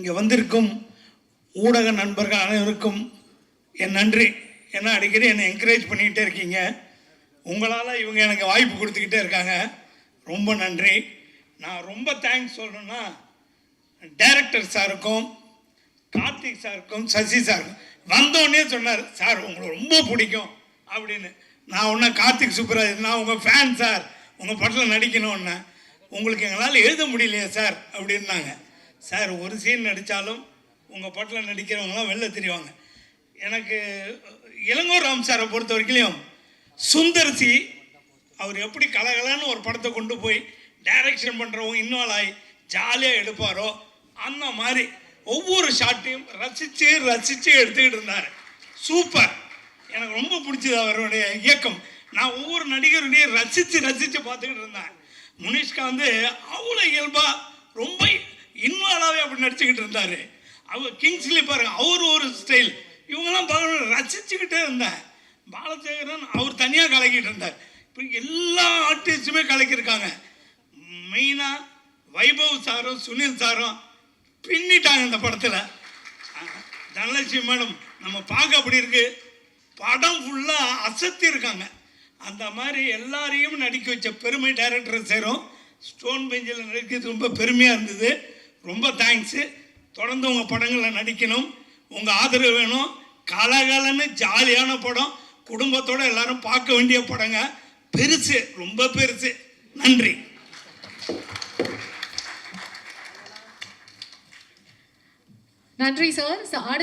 இங்கே வந்திருக்கும் ஊடக நண்பர்கள் அனைவருக்கும் என் நன்றி. ஏன்னா அடிக்கடி என்னை என்கரேஜ் பண்ணிக்கிட்டே இருக்கீங்க. உங்களால் இவங்க எனக்கு வாய்ப்பு கொடுத்துக்கிட்டே இருக்காங்க. ரொம்ப நன்றி. நான் ரொம்ப தேங்க்ஸ் சொல்லணும்னா டைரக்டர் சாருக்கும் கார்த்திக் சாருக்கும் சசி சாருக்கும். வந்தோடனே சொன்னார் சார் உங்களை ரொம்ப பிடிக்கும் அப்படின்னு. நான் ஒன்றா கார்த்திக் சுப்ராஜ் நான் உங்கள் ஃபேன் சார். உங்கள் படத்தில் நடிக்கணும்னு. உங்களுக்கு எங்களால் எழுத முடியலையே சார் அப்படின்னாங்க. சார் ஒரு சீன் நடித்தாலும் உங்கள் படத்தில் நடிக்கிறவங்களாம் வெளில தெரிவாங்க. எனக்கு இளங்கோ ராம் சாரை பொறுத்த வரைக்கும் சுந்தர்சி அவர் எப்படி கலகலன்னு ஒரு படத்தை கொண்டு போய் டைரக்ஷன் பண்ணுறவங்க இன்வால்வ் ஆகி ஜாலியாக எடுப்பாரோ அந்த மாதிரி ஒவ்வொரு ஷாட்டையும் ரசித்து ரசித்து எடுத்துக்கிட்டு இருந்தார். சூப்பர் எனக்கு ரொம்ப பிடிச்சது அவருடைய இயக்கம். நான் ஒவ்வொரு நடிகருடைய ரசித்து ரசித்து பார்த்துக்கிட்டு இருந்தேன். முனிஷ்கா வந்து அவ்வளோ இயல்பாக ரசிச்சுக்கிட்டு இருந்தார். அவர் கிங்ஸ்லி பாருங்க அவர் ஒரு ஸ்டைல் இவங்கெல்லாம் பார்க்க ரசிச்சுக்கிட்டே இருந்தேன் பாலசேகரன் அவர் தனியாக கலக்கிட்டு இருந்தார். இப்போ எல்லா ஆர்டிஸ்ட்டுமே கலக்கியிருக்காங்க. மெயினாக வைபவ் சாரும் சுனில் சாரும் பின்னிட்டாங்க இந்த படத்தில். தனலட்சுமி மேடம் நம்ம பார்க்க அப்படி இருக்கு? படம் ஃபுல்லாக அசத்தி இருக்காங்க. அந்த மாதிரி எல்லாரையும் நடிக்க வச்ச பெருமை டைரக்டர் சேரும். ஸ்டோன் பெஞ்சில் நடிக்கிறது ரொம்ப பெருமையாக இருந்தது. ரொம்ப தேங்க்ஸு தொடர்ந்து உங்கள் படங்களில் நடிக்கணும். உங்கள் ஆதரவு வேணும். கலகலன்னு ஜாலியான படம். குடும்பத்தோடு எல்லாரும் பார்க்க வேண்டிய படங்க. பெருசு ரொம்ப பெருசு. நன்றி. நன்றி சார்